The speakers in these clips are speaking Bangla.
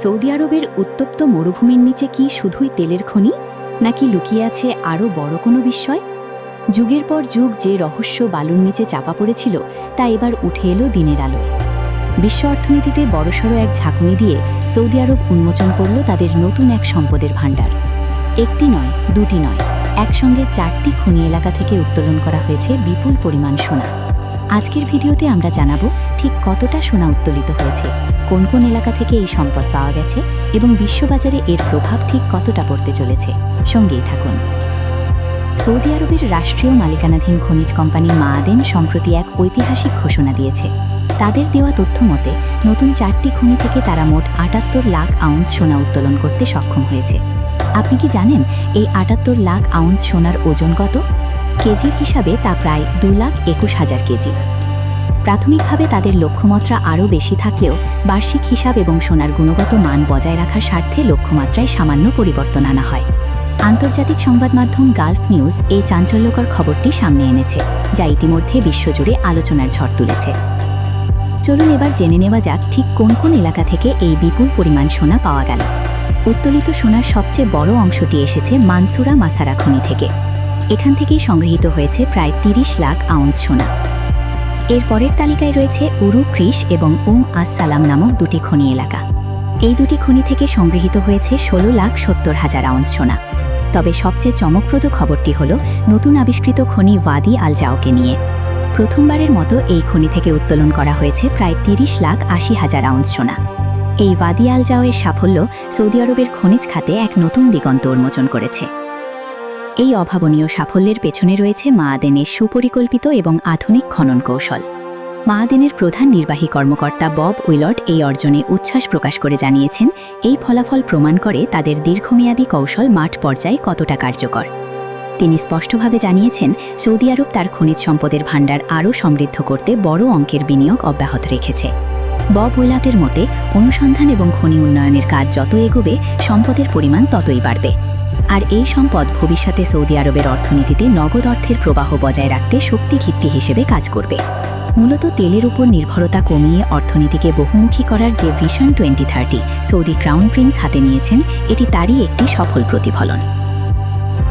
সৌদি আরবের উত্তপ্ত মরুভূমির নিচে কি শুধুই তেলের খনি, নাকি লুকিয়ে আছে আরও বড় কোনো বিস্ময়? যুগের পর যুগ যে রহস্য বালুর নিচে চাপা পড়েছিল, তা এবার উঠে এলো দিনের আলোয়। বিশ্ব অর্থনীতিতে বড়সড় এক ঝাঁকুনি দিয়ে সৌদি আরব উন্মোচন করল তাদের নতুন এক সম্পদের ভাণ্ডার। একটি নয়, দুটি নয়, একসঙ্গে চারটি খনি এলাকা থেকে উত্তোলন করা হয়েছে বিপুল পরিমাণ সোনা। আজকের ভিডিওতে আমরা জানাব ঠিক কতটা সোনা উত্তোলিত হয়েছে, কোন কোন এলাকা থেকে এই সম্পদ পাওয়া গেছে এবং বিশ্ববাজারে এর প্রভাব ঠিক কতটা পড়তে চলেছে। সঙ্গেই থাকুন। সৌদি আরবের রাষ্ট্রীয় মালিকানাধীন খনিজ কোম্পানি মাআদেন সম্প্রতি এক ঐতিহাসিক ঘোষণা দিয়েছে। তাদের দেওয়া তথ্য মতে, নতুন চারটি খনি থেকে তারা মোট আটাত্তর লাখ আউন্স সোনা উত্তোলন করতে সক্ষম হয়েছে। আপনি কি জানেন, এই আটাত্তর লাখ আউন্স সোনার ওজন কত? কেজির হিসাবে তা প্রায় দু লাখ একুশ হাজার কেজি। প্রাথমিকভাবে তাদের লক্ষ্যমাত্রা আরও বেশি থাকলেও বার্ষিক হিসাব এবং সোনার গুণগত মান বজায় রাখার স্বার্থে লক্ষ্যমাত্রায় সামান্য পরিবর্তন আনা হয়। আন্তর্জাতিক সংবাদ মাধ্যম গালফ নিউজ এই চাঞ্চল্যকর খবরটি সামনে এনেছে, যা ইতিমধ্যে বিশ্বজুড়ে আলোচনার ঝড় তুলেছে। চলুন এবার জেনে নেওয়া যাক ঠিক কোন কোন এলাকা থেকে এই বিপুল পরিমাণ সোনা পাওয়া গেল। উত্তোলিত সোনার সবচেয়ে বড় অংশটি এসেছে মানসুরা মাসারা খনি থেকে। এখান থেকেই সংগৃহীত হয়েছে প্রায় তিরিশ লাখ আউন্স সোনা। এর পরের তালিকায় রয়েছে উরু ক্রিস এবং উম আসসালাম নামক দুটি খনি এলাকা। এই দুটি খনি থেকে সংগৃহীত হয়েছে ষোলো লাখ সত্তর হাজার আউন্স সোনা। তবে সবচেয়ে চমকপ্রদ খবরটি হল নতুন আবিষ্কৃত খনি ওয়াদি আল জাওকে নিয়ে। প্রথমবারের মতো এই খনি থেকে উত্তোলন করা হয়েছে প্রায় তিরিশ লাখ আশি হাজার আউন্স সোনা। এই ওয়াদি আল জাওয়ের সাফল্য সৌদি আরবের খনিজ খাতে এক নতুন দিগন্ত উন্মোচন করেছে। এই অভাবনীয় সাফল্যের পেছনে রয়েছে মাআদেনের সুপরিকল্পিত এবং আধুনিক খনন কৌশল। মাআদেনের প্রধান নির্বাহী কর্মকর্তা বব উইলট এই অর্জনে উচ্ছ্বাস প্রকাশ করে জানিয়েছেন, এই ফলাফল প্রমাণ করে তাদের দীর্ঘমেয়াদী কৌশল মাঠ পর্যায়ে কতটা কার্যকর। তিনি স্পষ্টভাবে জানিয়েছেন, সৌদি আরব তার খনিজ সম্পদের ভাণ্ডার আরও সমৃদ্ধ করতে বড় অঙ্কের বিনিয়োগ অব্যাহত রেখেছে। বব উইলাটের মতে, অনুসন্ধান এবং খনি উন্নয়নের কাজ যত এগোবে, সম্পদের পরিমাণ ততই বাড়বে। আর এই সম্পদ ভবিষ্যতে সৌদি আরবের অর্থনীতিতে নগদ অর্থের প্রবাহ বজায় রাখতে শক্তি ভিত্তি হিসেবে কাজ করবে। মূলত তেলের উপর নির্ভরতা কমিয়ে অর্থনীতিকে বহুমুখী করার যে vision twenty thirty Saudi crown prince হাতে নিয়েছেন, এটি তারই একটি সফল প্রতিফলন।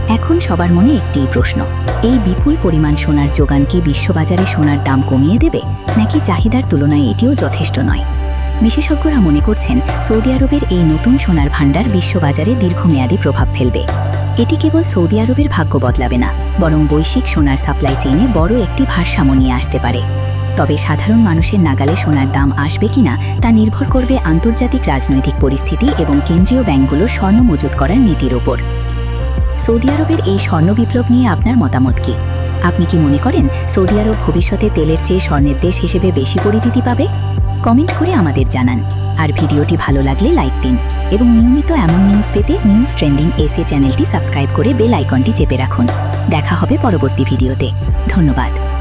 এখন সবার মনে একটিই প্রশ্ন, এই বিপুল পরিমাণ সোনার যোগান কি বিশ্ববাজারে সোনার দাম কমিয়ে দেবে? নাকি চাহিদার তুলনায় এটিও যথেষ্ট নয়? বিশেষজ্ঞরা মনে করছেন সৌদি আরবের এই নতুন সোনার ভাণ্ডার বিশ্ববাজারে দীর্ঘমেয়াদী প্রভাব ফেলবে। এটি কেবল সৌদি আরবের ভাগ্য বদলাবে না, বরং বৈশ্বিক সোনার সাপ্লাই চেইনে বড় একটি ভারসাম্য নিয়ে আসতে পারে। তবে সাধারণ মানুষের নাগালে সোনার দাম আসবে কিনা তা নির্ভর করবে আন্তর্জাতিক রাজনৈতিক পরিস্থিতি এবং কেন্দ্রীয় ব্যাংকগুলোর স্বর্ণ মজুত করার নীতির ওপর। সৌদি আরবের এই স্বর্ণ বিপ্লব নিয়ে আপনার মতামত কি? আপনি কি মনে করেন সৌদি আরব ভবিষ্যতে তেলের চেয়ে স্বর্ণের দেশ হিসেবে বেশি পরিচিতি পাবে? কমেন্ট করে আমাদের জানান। আর ভিডিওটি ভালো লাগলে লাইক দিন এবং নিয়মিত এমন নিউজ পেতে নিউজ ট্রেন্ডিং এসে চ্যানেলটি সাবস্ক্রাইব করে বেল আইকনটি চেপে রাখুন। দেখা হবে পরবর্তী ভিডিওতে। ধন্যবাদ।